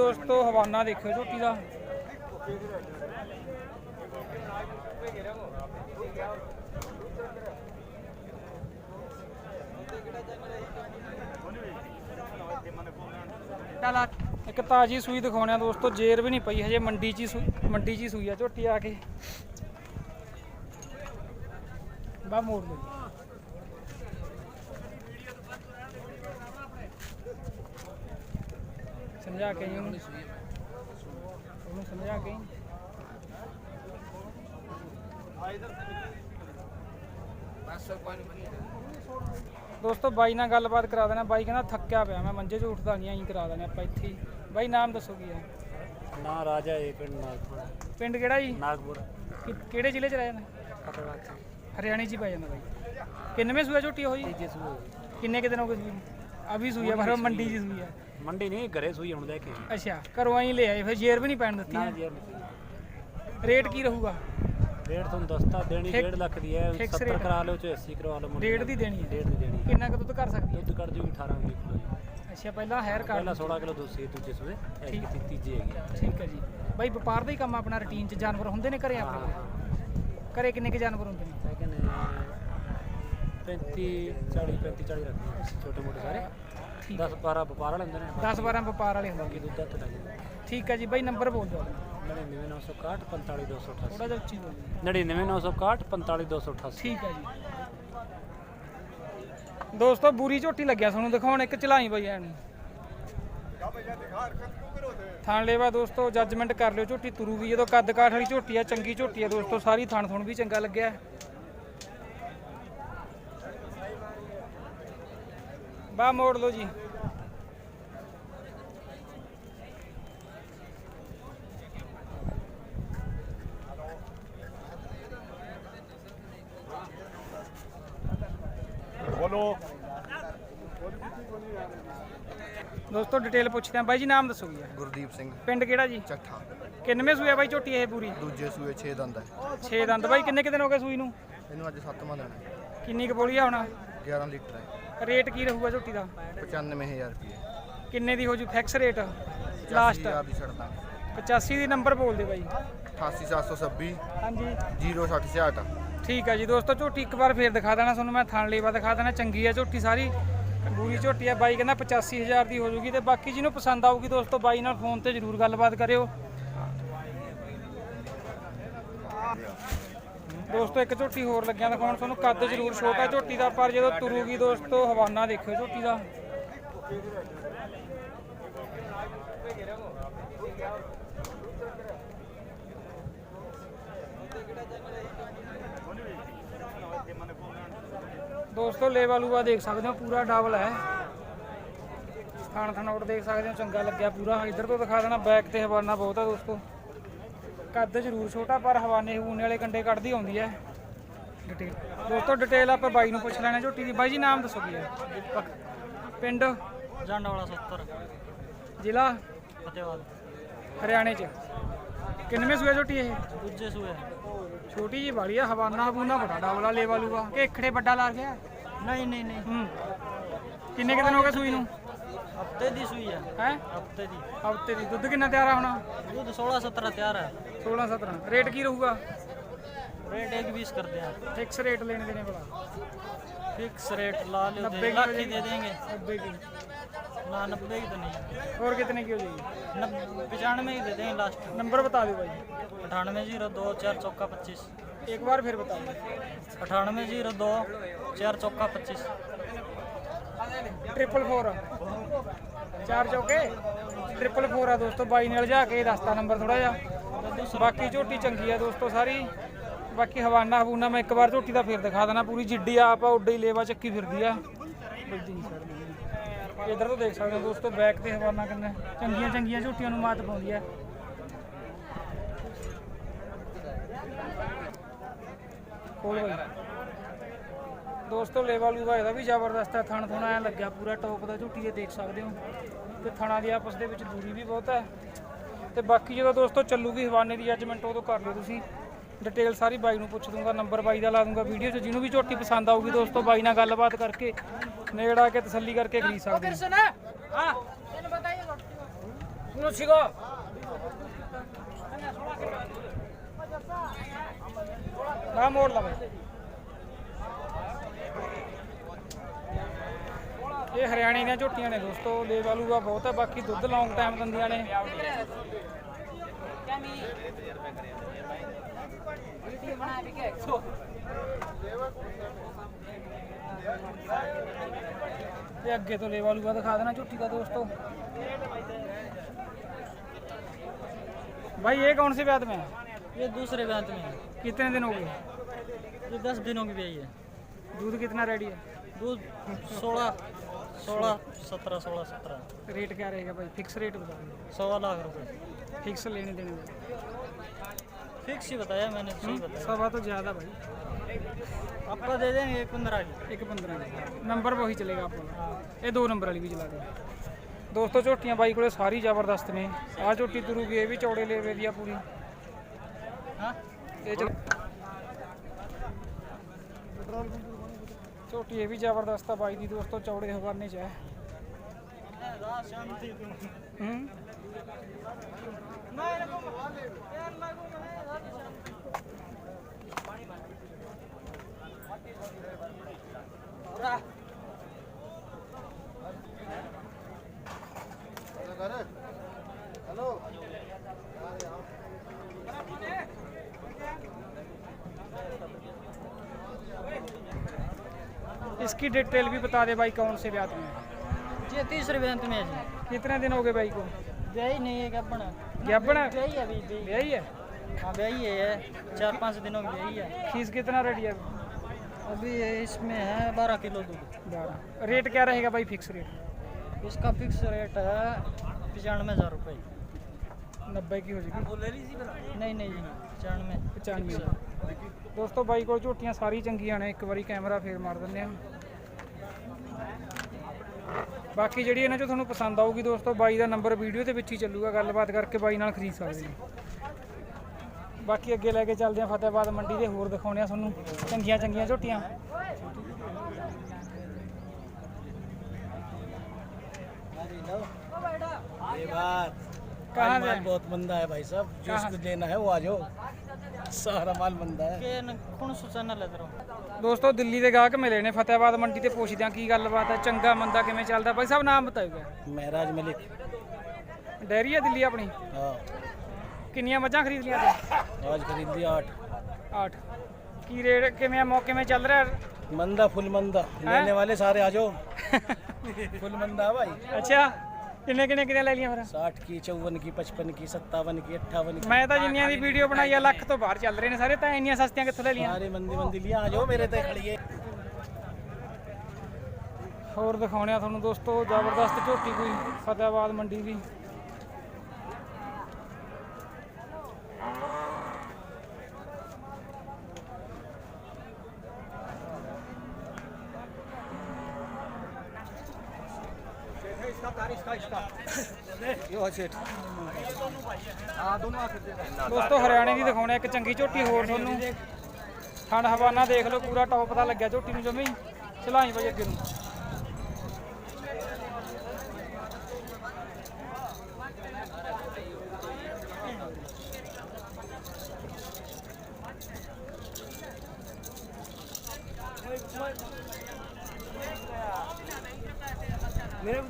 ਦੋਸਤੋ, ਹਵਾਨਾ ਦੇਖਿਓ ਝੋਟੀ ਦਾ। ਚੱਲ ਇੱਕ ਤਾਜੀ ਸੂਈ ਦਿਖਾਉਣਿਆ ਦੋਸਤੋ, ਜੇਰ ਵੀ ਨਹੀਂ ਪਈ, ਹਜੇ ਮੰਡੀ 'ਚ ਹੀ ਮੰਡੀ 'ਚ ਹੀ ਸੂਈ ਆ ਝੋਟੀ ਆ ਕੇ। ਬਾ ਮੋੜ ਲਓ। ਸਮਝਾ ਕੇ ਆਈ ਉਹਨੂੰ। ਉਹਨੂੰ ਸਮਝਾ ਕੇ। ਦੋਸਤੋ ਬਾਈ ਨਾਲ ਗੱਲਬਾਤ ਕਰਾ ਦੇਣਾ। ਬਾਈ ਕਹਿੰਦਾ ਥੱਕਿਆ ਪਿਆ। ਮੈਂ ਮੰਜੇ 'ਚ ਉੱਠਦਾ ਨਹੀਂ ਐਂ ਕਰਾ ਦੇਣਾ ਆਪਾਂ ਇੱਥੇ ਬਾਈ ਨਾਮ ਦੱਸੋ ਕੀ ਹੈ? ਨਾ ਰਾਜਾ ਇਹ ਪਿੰਡ ਨਾਗਪੁਰ। ਪਿੰਡ ਕਿਹੜਾ ਜੀ? ਨਾਗਪੁਰ। ਕਿਹੜੇ ਜ਼ਿਲ੍ਹੇ 'ਚ ਰਹਿ ਜਾਂਦਾ? ਹਰਿਆਣੇ 'ਚ ਹੀ ਪੈ ਜਾਂਦਾ ਬਾਈ। ਕਿੰਨਵੇਂ ਸੂਆ ਝੋਟੀ ਹੋਈ ਤੀਜੇ ਸੂਏ ਕਿੰਨੇ ਕੁ ਦਿਨ ਹੋ ਗਏ ਸੂਈ ਅਭੀ ਸੂਈ ਆ ਪਰ ਮੰਡੀ 'ਚ ਸੂਈ ਆ। ਮੰਡੀ ਨਹੀਂ ਘਰੇ ਸੂਈ ਹੁਣ ਲੈ ਕੇ ਅੱਛਾ ਘਰੋਂ ਆਈ ਲੈ ਆਏ ਫਿਰ ਜੇਰ ਵੀ ਨਹੀਂ ਪੈਣ ਦਿੱਤੀ ਨਾ ਜੀ ਰੇਟ ਕੀ ਰਹੂਗਾ? ਰੇਟ ਤੁਹਾਨੂੰ ਦੱਸਤਾ ਦੇਣੀ ਫਿਕ- 1.5 ਲੱਖ ਦੀ ਹੈ ਫਿਕਸ 70 ਰੇਟ। ਕਰਾ ਲਓ ਚ 80 ਕਰਵਾ ਲਓ ਮੁੰਡੇ ਡੇਢ ਦੀ ਦੇਣੀ ਹੈ? ਡੇਢ ਦੀ ਦੇਣੀ ਹੈ। ਕਿੰਨਾ ਕੁ ਦੁੱਧ ਕਰ ਸਕਦੀ ਦੁੱਧ ਕੱਢ ਜੂਗੀ 18 ਕਿਲੋ ਜੀ। ਅੱਛਾ ਪਹਿਲਾਂ ਹੈਰ ਪਹਿਲਾਂ ਕਰ 16 ਕਿਲੋ ਦੁੱਧ ਸੀ ਦੂਜੇ ਸੂਏ ਠੀਕ। ਐਤਕੀ ਤੀਜੀ ਹੈਗੀ ਠੀਕ ਹੈ ਜੀ। ਬਾਈ ਵਪਾਰ ਦਾ ਹੀ ਕੰਮ ਆਪਣਾ ਰੁਟੀਨ 'ਚ ਜਾਨਵਰ ਹੁੰਦੇ ਨੇ ਘਰੇ ਆਪਣੇ ਘਰੇ ਕਿੰਨੇ ਕੁ ਜਾਨਵਰ ਹੁੰਦੇ ਨੇ? ਸੈਕਿੰਡ 35 40 35 40 ਰੱਖਦੇ ਛੋਟੇ ਮੋਟੇ ਸਾਰੇ। ਠੀਕ 10 12 ਵਪਾਰ ਵਾਲੇ ਹੁੰਦੇ ਨੇ। 10 12 ਵਪਾਰ ਵਾਲੇ ਹੁੰਦੇ ਬਾਕੀ ਦੁੱਧ ਹੱਥ ਲੱਗ ਠੀਕ ਹੈ ਜੀ ਬਾਈ ਨੰਬਰ ਬੋਲ ਦਿਓ 99961 45288 ਥੋੜਾ ਜਿਹਾ ਉੱਚੀ ਬੋਲੋ 99961 45288 ਠੀਕ ਹੈ ਜੀ। ਦੋਸਤੋ ਬੂਰੀ ਝੋਟੀ ਲੱਗਿਆ ਤੁਹਾਨੂੰ ਦਿਖਾਉਣ ਇੱਕ ਚਲਾਈ ਬਈ ਐਨ ਥਣ ਲੇਵਾ ਦੋਸਤੋ ਜੱਜਮੈਂਟ ਕਰ ਲਿਓ ਝੋਟੀ ਤੁਰੂਗੀ ਜਦੋਂ ਕੱਦ ਕਾਠ ਵਾਲੀ ਝੋਟੀ ਆ ਚੰਗੀ ਝੋਟੀ ਆ ਦੋਸਤੋ ਸਾਰੀ ਥਣ ਥੁਣ ਵੀ ਚੰਗਾ ਲੱਗਿਆ। ਬਾ ਮੋੜ ਲਓ ਜੀ। ਬੋਲੋ। ਦੋਸਤੋ ਡਿਟੇਲ ਪੁੱਛਦੇ ਆ ਬਾਈ ਜੀ ਨਾਮ ਦੱਸੋ ਜੀ। ਗੁਰਦੀਪ ਸਿੰਘ। ਪਿੰਡ ਕਿਹੜਾ ਜੀ? ਚੱਠਾ। ਕਿੰਨਵੇਂ ਸੂਆ ਬਾਈ ਝੋਟੀ ਇਹ ਪੂਰੀ? ਦੂਜੇ ਸੂਏ 6 ਦੰਦ ਹੈ 6 ਦੰਦ। ਬਾਈ ਕਿੰਨੇ ਕੁ ਦਿਨ ਹੋ ਗਏ ਸੂਈ ਨੂੰ? ਇਹਨੂੰ ਅੱਜ ਸੱਤਵਾਂ ਦਿਨ ਹੈ ਕਿੰਨੀ ਕੁ ਬੋਲੀ ਆ ਹੁਣ? 11 ਲੀਟਰ ਹੈ ਰੇਟ ਕੀ ਰਹੂਗਾ ਝੋਟੀ ਦਾ? 95000 ਰੁਪਏ। ਕਿੰਨੇ ਦੀ ਹੋ ਜੂ? ਫਿਕਸ ਰੇਟ ਲਾਸਟ 80000 ਦੀ ਛੱਡਦਾ। 85 ਦੀ ਨੰਬਰ ਬੋਲ ਦੇ ਬਾਈ। 88726 ਹਾਂਜੀ। 0668 ਠੀਕ ਆ ਜੀ ਦੋਸਤੋ ਝੋਟੀ ਇੱਕ ਵਾਰ ਫੇਰ ਦਿਖਾ ਦੇਣਾ ਤੁਹਾਨੂੰ ਮੈਂ ਥਣ ਲੇਵਾ ਦਿਖਾ ਦੇਣਾ ਚੰਗੀ ਆ ਝੋਟੀ ਸਾਰੀ। ਬੂਰੀ ਝੋਟੀ ਆ ਬਾਈ ਕਹਿੰਦਾ 85000 ਦੀ ਹੋ ਜੂਗੀ ਤੇ ਬਾਕੀ ਜਿਹਨੂੰ ਪਸੰਦ ਆਊਗੀ ਦੋਸਤੋ ਬਾਈ ਨਾਲ ਫੋਨ ਤੇ ਜ਼ਰੂਰ ਗੱਲਬਾਤ ਕਰਿਓ। ਦੋਸਤੋ, ਇੱਕ ਝੋਟੀ ਹੋਰ ਲੱਗਿਆ ਦਿਖਾਉਣ, ਤੁਹਾਨੂੰ ਕੱਦ ਜ਼ਰੂਰ ਛੋਟਾ ਝੋਟੀ ਦਾ, ਪਰ ਜਦੋਂ ਤੁਰੂਗੀ ਦੋਸਤੋ, ਹਵਾਨਾ ਦੇਖਿਓ ਝੋਟੀ ਦਾ। ਦੋਸਤੋ, ਲੇਵਾ ਲੂਆ ਦੇਖ ਸਕਦੇ ਹੋ, ਪੂਰਾ ਡਬਲ ਹੈ। ਖਾਣ ਥਣੋਟ ਦੇਖ ਸਕਦੇ ਹੋ, ਚੰਗਾ ਲੱਗਿਆ ਪੂਰਾ। ਇੱਧਰ ਤੋਂ ਦਿਖਾ ਦੇਣਾ ਬੈਕ ਤੇ ਹਵਾਨਾ ਬਹੁਤ ਹੈ ਦੋਸਤੋ। ਕੱਦ ਜ਼ਰੂਰ ਛੋਟਾ ਪਰ ਹਵਾਨੇ ਹਵੂਨੇ ਵਾਲੇ ਕੰਡੇ ਕੱਢਦੀ ਆਉਂਦੀ ਹੈ। ਡਿਟੇਲ ਦੋਸਤੋ ਡਿਟੇਲ ਆਪਾਂ ਬਾਈ ਨੂੰ ਪੁੱਛ ਲੈਣਾ ਝੋਟੀ ਦੀ। ਬਾਈ ਜੀ ਨਾਮ ਦੱਸੋ ਕੀ ਹੈ? ਪਿੰਡ? ਜੰਡ ਵਾਲਾ 70 ਜ਼ਿਲ੍ਹਾ? ਫਤਿਹਵਾਦ। ਹਰਿਆਣੇ ਚ। ਕਿੰਨਵੇਂ ਸੂਏ ਝੋਟੀ ਇਹ? ਦੂਜੇ ਸੂਏ। ਛੋਟੀ ਜੀ ਵਾਲੀ ਆ ਹਵਾਨਾ ਹਵੂਨਾ ਬੜਾ ਡਬਲਾ ਲੇਵਾ ਲੂਆ ਕਿ ਇਖੜੇ ਵੱਡਾ ਲਾ ਗਿਆ ਨਹੀਂ ਨਹੀਂ ਨਹੀਂ। ਹੂੰ। ਕਿੰਨੇ ਕੁ ਦਿਨ ਹੋ ਗਏ ਸੂਈ ਨੂੰ? ਹਫਤੇ ਦੀ ਸੂਈ ਹੈ ਹੈ ਹਫਤੇ ਦੀ ਹਫਤੇ ਦੀ ਦੁੱਧ ਕਿੰਨਾ ਤਿਆਰ ਆ ਹੋਣਾ ਦੁੱਧ 16 17 ਤਿਆਰ ਹੈ 16 17 ਰੇਟ ਕੀ ਰਹੂਗਾ ਰੇਟ 1 20 करते हैं ਫਿਕਸ ਰੇਟ ਲੈਣੇ ਦੇਣੇ ਬੜਾ फिक्स रेट ला लो 90 दे की लाख हो की दे जाएगी। देंगे 90 की ना नब्बे की तो नहीं और कितने की हो जाएगी नब्बे पचानवे की दे देंगे लास्ट नंबर बता दो भाई अठानवे जीरो दो चार चौका पच्चीस एक बार फिर बता दो अठानवे जीरो दो चार चौका पच्चीस ट्रिपल फोर ਚਾਰ ਚੌਕੇ ਟ੍ਰਿਪਲ 4 ਆ ਦੋਸਤੋ ਬਾਈ ਨਾਲ ਜਾ ਕੇ ਦੱਸਤਾ ਨੰਬਰ ਥੋੜਾ ਜਿਹਾ ਬਾਕੀ ਝੋਟੀ ਚੰਗੀ ਆ ਦੋਸਤੋ ਸਾਰੀ ਬਾਕੀ ਹਵਾਨਾ ਹਵੂਨਾ ਮੈਂ ਇੱਕ ਵਾਰ ਝੋਟੀ ਦਾ ਫੇਰ ਦਿਖਾ ਦੇਣਾ ਪੂਰੀ ਜਿੱਡੀ ਆ ਆਪਾਂ ਉੱਡੇ ਹੀ ਲੇਵਾ ਚੱਕੀ ਫਿਰਦੀ ਆ ਵੱਡੀ ਨਹੀਂ ਛੱਡਦੀ ਇਧਰ ਤੋਂ ਦੇਖ ਸਕਦੇ ਹੋ ਦੋਸਤੋ ਬੈਕ ਤੇ ਹਵਾਨਾ ਕਿੰਨਾ ਚੰਗੀਆਂ ਚੰਗੀਆਂ ਝੋਟੀਆਂ ਨੂੰ ਮਾਤ ਪਾਉਂਦੀ ਆ ਕੋਲ ਬਾਈ ਦੋਸਤੋ ਲੇਵਾ ਲੂਵਾ ਇਹਦਾ ਵੀ ਜ਼ਬਰਦਸਤ ਹੈ। ਥਣ ਥੁਣਾ ਐ ਲੱਗਿਆ ਪੂਰਾ ਟੌਪ ਦਾ ਝੂਟੀ ਇਹ ਦੇਖ ਸਕਦੇ ਹੋ। ਤੇ ਥਣਾ ਦੀ ਆਪਸ ਦੇ ਵਿੱਚ ਦੂਰੀ ਵੀ ਬਹੁਤ ਹੈ। ਤੇ ਬਾਕੀ ਜਦੋਂ ਦੋਸਤੋ ਚੱਲੂਗੀ ਹਵਾਨੇ ਦੀ ਜੱਜਮੈਂਟ ਉਦੋਂ ਕਰ ਲਿਓ ਤੁਸੀਂ। ਡਿਟੇਲ ਸਾਰੀ ਬਾਈ ਨੂੰ ਪੁੱਛ ਦੂੰਗਾ ਨੰਬਰ ਬਾਈ ਦਾ ਲਾ ਦੂੰਗਾ ਵੀਡੀਓ 'ਚ। ਜਿਹਨੂੰ ਵੀ ਝੋਟੀ ਪਸੰਦ ਆਊਗੀ ਦੋਸਤੋ ਬਾਈ ਨਾਲ ਗੱਲਬਾਤ ਕਰਕੇ ਨੇੜ ਆ ਕੇ ਤਸੱਲੀ ਕਰਕੇ ਖਰੀਦ ਸਕਦੇ ਹੋ। Uno chico. ਨਾ ਮੋੜ ਲਾ ਬਈ ਇਹ ਹਰਿਆਣੇ ਦੀਆਂ ਝੋਟੀਆਂ ਨੇ ਦੋਸਤੋ ਲੈ ਵਾਲੂਗਾ ਬਹੁਤ ਹੈ ਬਾਕੀ ਦੁੱਧ ਲੌਂਗ ਟਾਈਮ ਦਿੰਦੀਆਂ ਨੇ ਤੇ ਅੱਗੇ ਤੋਂ ਲੈ ਵਾਲੂਗਾ ਦਿਖਾ ਦੇਣਾ ਝੋਟੀ ਦਾ ਦੋਸਤੋ भाई ये कौन से ब्याज में है ये दूसरे ब्यांत में है कितने दिन हो गए ये दस दिनों की ब्याई है दूध कितना रेडी है दूध सोलह सोलह सत्रह सोलह सत्रह रेट क्या रहेगा भाई फिक्स रेट बता दो सवा लाख रुपए फिक्स लेने देने में फिक्स ही बताया मैंने सही बताया सवा तो ज़्यादा भाई आपका दे देंगे एक पंद्रह की एक पंद्रह नंबर वही चलेगा आपको ये दो नंबर वाली भी चला दो ਦੋਸਤੋ ਝੋਟੀਆਂ ਬਾਈ ਕੋਲੇ ਸਾਰੀ ਜ਼ਬਰਦਸਤ ਨੇ ਆਹ ਝੋਟੀ ਤੁਰੂਗੀ ਇਹ ਵੀ ਚੌੜੇ ਲੇਵੇ ਦੀ ਆ ਪੂਰੀ हाँ ਇਹ ਚਲ ਝੋਟੀ ਇਹ ਵੀ ਜ਼ਬਰਦਸਤ ਆ ਬਾਈ ਦੀ ਦੋਸਤੋ ਚੌੜੇ ਹਵਾਨੇ ਚ ਹੈ ਹੂੰ? इसकी डिटेल भी बता दे भाई कौन से ब्याज में है। ये तीसरे ब्यांत में है जी कितने दिन हो गए भाई को ब्याई नहीं है क्या बना गैबन है ब्याई है अभी ब्याई यही है हाँ ब्याई है ये चार पाँच दिनों की ब्याई है फीस कितना रेडी है अभी ये इसमें है बारह किलो दूध बारह रेट क्या रहेगा भाई फिक्स रेट इसका फिक्स रेट है पचानवे हज़ार रुपये नब्बे की हो जाएगी नहीं नहीं जी पचानवे ਪਚਾਨਵੇਂ ਦੋਸਤੋ ਬਾਈ ਕੋਲ ਝੋਟੀਆਂ ਸਾਰੀ ਚੰਗੀਆਂ ਨੇ ਇੱਕ ਵਾਰੀ ਕੈਮਰਾ ਫੇਰ ਮਾਰ ਦਿੰਦੇ ਆ ਬਾਕੀ ਜਿਹੜੀ ਇਹਨਾਂ ਚੋਂ ਤੁਹਾਨੂੰ ਪਸੰਦ ਆਊਗੀ ਦੋਸਤੋ ਬਾਈ ਦਾ ਨੰਬਰ ਵੀਡੀਓ ਦੇ ਵਿੱਚ ਹੀ ਚੱਲੂਗਾ ਗੱਲਬਾਤ ਕਰਕੇ ਬਾਈ ਨਾਲ ਖਰੀਦ ਸਕਦੇ ਨੇ ਬਾਕੀ ਅੱਗੇ ਲੈ ਕੇ ਚੱਲਦੇ ਆ ਫਤਿਹਬਾਦ ਮੰਡੀ ਦੇ ਹੋਰ ਦਿਖਾਉਣੇ ਆ ਤੁਹਾਨੂੰ ਚੰਗੀਆਂ ਚੰਗੀਆਂ ਝੋਟੀਆਂ ये बात कहाँ माल से बहुत मंदा है भाई साहब जो कहाँ इसको लेना है वो आ जाओ सारा माल मंदा है के न- कौन सा चैनल है तेरा ਦੋਸਤੋ ਦਿੱਲੀ ਦੇ ਗਾਹਕ ਮਿਲੇ ਨੇ ਫਤਿਹਬਾਦ ਮੰਡੀ ਤੇ ਪੁੱਛਦੇ ਆ ਕੀ ਗੱਲਬਾਤ ਹੈ ਚੰਗਾ ਮੰਦਾ ਕਿਵੇਂ ਚੱਲਦਾ ਬਾਈ ਸਾਹਿਬ ਨਾਮ ਬਤਾਇਓਗਾ महराज मलिक ਡੈਰੀ ਹੈ ਦਿੱਲੀ ਆਪਣੀ हाँ ਕਿੰਨੀਆਂ ਮੱਝਾਂ ਖਰੀਦ ਲੀਆਂ ਤੇ आज खरीद लिया आठ 8 ਕੀ ਰੇਟ ਕਿਵੇਂ ਆ ਮੌਕੇ में ਚੱਲ ਰਿਹਾ मंदा फुल मंदा लेने वाले सारे आ जाओ फुल मंदा है भाई ਅੱਛਾ ਕਿੰਨੇ ਕਿੰਨੇ ਕਿੰਨੇ ਲੈ ਲਈਆਂ ਫਿਰ? 60 ਕੀ 54 ਕੀ 55 ਕੀ 57 ਕੀ 58 ਮੈਂ ਤਾਂ ਜਿੰਨੀਆਂ ਦੀ ਵੀਡੀਓ ਬਣਾਈ ਆ ਲੱਖ ਤੋਂ ਬਾਹਰ ਚੱਲ ਰਹੇ ਨੇ ਸਾਰੇ ਤਾਂ ਇੰਨੀਆਂ ਸਸਤੀਆਂ ਕਿੱਥੋਂ ਲੈ ਲਈਆਂ? ਸਾਰੇ ਮੰਦੀ ਮੰਦੀ ਲੀਆਂ ਆ ਮੇਰੇ ਤੇ ਖੜੀਏ। ਹੋਰ ਦਿਖਾਉਣਿਆ ਤੁਹਾਨੂੰ ਦੋਸਤੋ ਜ਼ਬਰਦਸਤ ਝੋਟੀ ਕੋਈ ਫਤਿਆਬਾਦ ਮੰਡੀ ਦੀ। ਦੋਸਤੋ ਹਰਿਆਣੇ ਦੀ ਦਿਖਾਉਣੇ ਇੱਕ ਚੰਗੀ ਝੋਟੀ ਹੋਰ ਤੁਹਾਨੂੰ। ਖੰਡ ਹਵਾਨਾ ਦੇਖ ਲਓ ਪੂਰਾ ਟੌਪ ਦਾ ਲੱਗਿਆ ਝੋਟੀ ਨੂੰ ਜਮੀ। ਚਲਾਈ ਵਜੇ ਅੱਗੇ ਨੂੰ।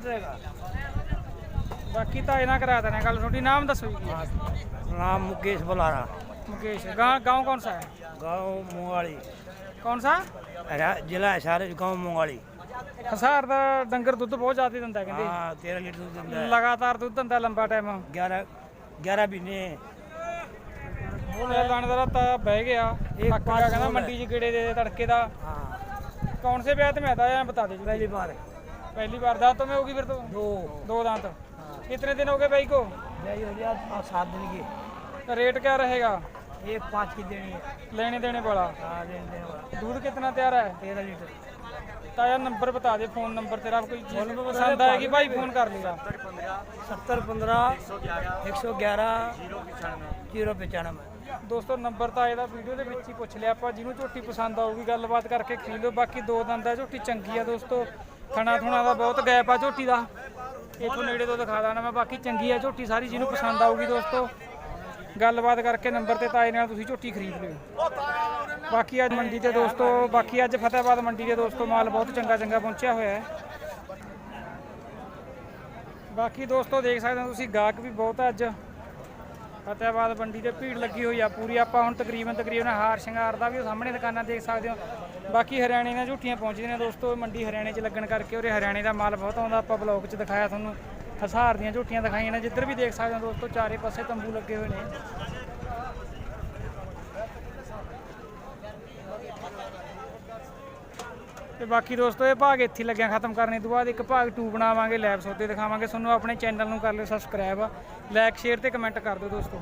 मेरे बताएगा ਬਾਕੀ ਤਾਂ ਇਹਨਾਂ ਕਰਾ ਦੇਣਾ ਗੱਲ ਤੁਹਾਡੀ ਨਾਮ ਦੱਸੋ ਜੀ ਕੀ ਹੈ? नाम मुकेश बुलारा मुकेश गाँव गाँव कौन सा है गांव मुंगाड़ी कौन सा जिला हिसार गांव मुंगाड़ी ਹਸਾਰ ਦਾ ਡੰਗਰ ਦੁੱਧ ਬਹੁਤ ਜ਼ਿਆਦਾ ਦਿੰਦਾ ਕਹਿੰਦੇ हाँ तेरह लीटर दूध देता है ਲਗਾਤਾਰ ਦੁੱਧ ਦਿੰਦਾ ਲੰਬਾ ਟਾਈਮ ग्यारह ग्यारह महीने ਇਹ ਲਾਣੇਦਾਰ ਤਾਂ ਬਹਿ ਗਿਆ ਥੱਕ ਗਿਆ ਕਹਿੰਦਾ ਮੰਡੀ 'ਚ ਗੇੜੇ ਦੇ ਦੇ ਤੜਕੇ ਦਾ हाँ कौन से ब्याह में आता है बता दीजिए पहली बार पहली बार दांतों में होगी फिर तो दो दो दांत कितने दिन हो गए भाई को यही हो गया पाँच सात दिन की तो रेट क्या रहेगा एक पाँच की देनी है लेने देने वाला हाँ देने देने वाला दूध कितना तैयार है तेरह लीटर ताया नंबर बता दे फोन नंबर तेरा कोई चीज पसंद आएगी भाई फोन कर लेगा सत्तर पंद्रह एक सौ ग्यारह जीरो पचानवे ਦੋਸਤੋ ਨੰਬਰ ਤਾਂ ਇਹਦਾ ਵੀਡੀਓ ਦੇ ਵਿੱਚ ਹੀ ਪੁੱਛ ਲਿਆ ਆਪਾਂ ਜਿਹਨੂੰ ਝੋਟੀ ਪਸੰਦ ਆਊਗੀ ਗੱਲਬਾਤ ਕਰਕੇ ਖਰੀਦ ਲਓ ਬਾਕੀ ਦੋ ਦੰਦ ਆ ਝੋਟੀ ਚੰਗੀ ਆ ਦੋਸਤੋ ਥਣਾ ਥੁਣਾ ਦਾ ਬਹੁਤ ਗੈਪ ਆ ਝੋਟੀ ਦਾ। ਇਥੋਂ ਨੇੜੇ ਤੋਂ ਦਿਖਾ ਦਾਂ ਮੈਂ, ਬਾਕੀ ਚੰਗੀ ਆ ਝੋਟੀ, ਸਾਰੀ ਜਿਹਨੂੰ ਪਸੰਦ ਆਊਗੀ ਦੋਸਤੋ। ਗੱਲਬਾਤ ਕਰਕੇ ਨੰਬਰ ਤੇ ਤਾਏ ਨਾਲ ਤੁਸੀਂ ਝੋਟੀ ਖਰੀਦ ਲਿਓ। ਬਾਕੀ ਅੱਜ ਮੰਡੀ ਤੇ ਦੋਸਤੋ, ਬਾਕੀ ਅੱਜ ਫਤਿਹਬਾਦ ਮੰਡੀ ਦੇ ਦੋਸਤੋ, ਮਾਲ ਬਹੁਤ ਚੰਗਾ ਚੰਗਾ ਪਹੁੰਚਿਆ ਹੋਇਆ ਹੈ। ਬਾਕੀ ਦੋਸਤੋ, ਦੇਖ ਸਕਦੇ ਹੋ ਤੁਸੀਂ, ਗਾਹਕ ਵੀ ਬਹੁਤ ਅੱਜ। ਫਤਿਹਬਾਦ ਮੰਡੀ ਤੇ ਭੀੜ ਲੱਗੀ ਹੋਈ ਆ ਪੂਰੀ। ਆਪਾਂ ਹੁਣ ਤਕਰੀਬਨ ਤਕਰੀਬਨ ਹਾਰ ਸ਼ਿੰਗਾਰ ਦਾ ਵੀ ਉਹ ਸਾਹਮਣੇ ਦੁਕਾਨਾਂ ਦੇਖ ਸਕਦੇ ਹੋ। ਬਾਕੀ ਹਰਿਆਣੇ ਦੀਆਂ ਝੂਠੀਆਂ ਪਹੁੰਚਦੀਆਂ ਨੇ ਦੋਸਤੋ, ਮੰਡੀ ਹਰਿਆਣੇ 'ਚ ਲੱਗਣ ਕਰਕੇ ਉਰੇ ਹਰਿਆਣੇ ਦਾ ਮਾਲ ਬਹੁਤ ਆਉਂਦਾ। ਆਪਾਂ ਬਲੌਗ 'ਚ ਦਿਖਾਇਆ ਤੁਹਾਨੂੰ, ਹਸਾਰ ਦੀਆਂ ਝੂਠੀਆਂ ਦਿਖਾਈਆਂ ਨੇ। ਜਿੱਧਰ ਵੀ ਦੇਖ ਸਕਦੇ ਹੋ ਦੋਸਤੋ, ਚਾਰੇ ਪਾਸੇ ਤੰਬੂ ਲੱਗੇ ਹੋਏ ਨੇ। ਤੇ ਬਾਕੀ ਦੋਸਤੋ, ਇਹ ਭਾਗ ਇੱਥੇ ਲੱਗਿਆ, ਖਤਮ ਕਰਨੇ ਤੋਂ ਬਾਅਦ ਇੱਕ ਭਾਗ 2 ਬਣਾਵਾਂਗੇ ਲੈਬ ਸੌਦੇ ਦਿਖਾਵਾਂਗੇ। ਤੁਹਾਨੂੰ ਆਪਣੇ ਚੈਨਲ ਨੂੰ ਕਰ ਲਿਓ ਸਬਸਕ੍ਰਾਈਬ ਲਾਈਕ ਸ਼ੇਅਰ ਤੇ ਕਮੈਂਟ ਕਰ ਦਿਓ ਦੋਸਤੋ।